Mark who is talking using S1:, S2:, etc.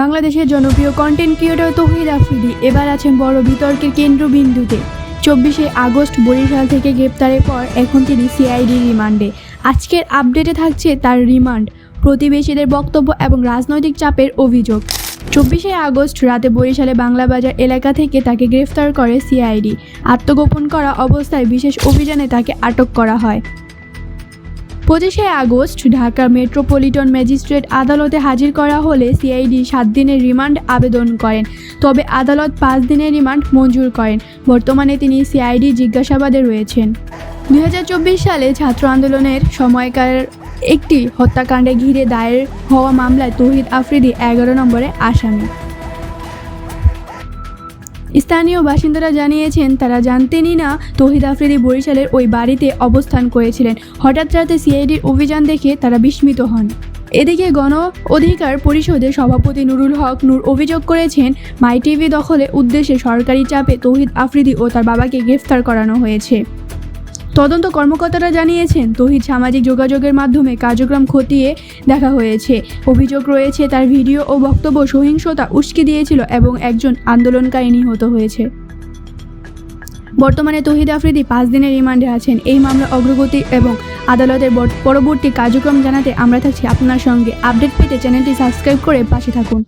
S1: বাংলাদেশের জনপ্রিয় content creator তৌহিদ আফ্রিদি এবার আছেন বড় বিতর্কের কেন্দ্রবিন্দুতে। চব্বিশে আগস্ট বরিশাল থেকে গ্রেপ্তারের পর এখন তিনি সিআইডি রিমান্ডে। আজকের আপডেটে থাকছে তার রিমান্ড, প্রতিবেশীদের বক্তব্য এবং রাজনৈতিক চাপের অভিযোগ। চব্বিশে আগস্ট রাতে বরিশালে বাংলাবাজার এলাকা থেকে তাকে গ্রেফতার করে সিআইডি আত্মগোপন করা অবস্থায় বিশেষ অভিযানে তাকে আটক করা হয়। পঁচিশে আগস্ট ঢাকা মেট্রোপলিটন ম্যাজিস্ট্রেট আদালতে হাজির করা হলে সিআইডি সাত দিনের রিমান্ড আবেদন করেন। তবে আদালত পাঁচ দিনের রিমান্ড মঞ্জুর করেন। বর্তমানে তিনি সিআইডি জিজ্ঞাসাবাদে রয়েছেন। দু হাজার চব্বিশ সালে ছাত্র আন্দোলনের সময়কার একটি হত্যাকাণ্ডে ঘিরে দায়ের হওয়া মামলায় তৌহিদ আফ্রিদি এগারো নম্বরে আসামি। স্থানীয় বাসিন্দারা জানিয়েছেন, তারা জানতেনই না তহিদ আফ্রিদি বরিশালের ওই বাড়িতে অবস্থান করেছিলেন। হঠাৎ রাতে সিআইডির অভিযান দেখে তারা বিস্মিত হন। এদিকে গণ অধিকার পরিষদের সভাপতি নুরুল হক নূর অভিযোগ করেছেন মাই টিভি দখলের উদ্দেশ্যে সরকারি চাপে তৌহিদ আফ্রিদি ও তার বাবাকে গ্রেফতার করানো হয়েছে। তদন্ত কর্মকর্তারা জানিয়েছেন, তহিদ সামাজিক যোগাযোগের মাধ্যমে কার্যক্রম খতিয়ে দেখা হয়েছে। অভিযোগ রয়েছে, তার ভিডিও ও বক্তব্য সহিংসতা উস্কে দিয়েছিল এবং একজন আন্দোলনকারী নিহত হয়েছে। বর্তমানে তহিদ আফ্রিদি পাঁচ দিনের রিমান্ডে আছেন। এই মামলা অগ্রগতি এবং আদালতের পরবর্তী কার্যক্রম জানাতে আমরা থাকছি আপনার সঙ্গে। আপডেট পেতে চ্যানেলটি সাবস্ক্রাইব করে পাশে থাকুন।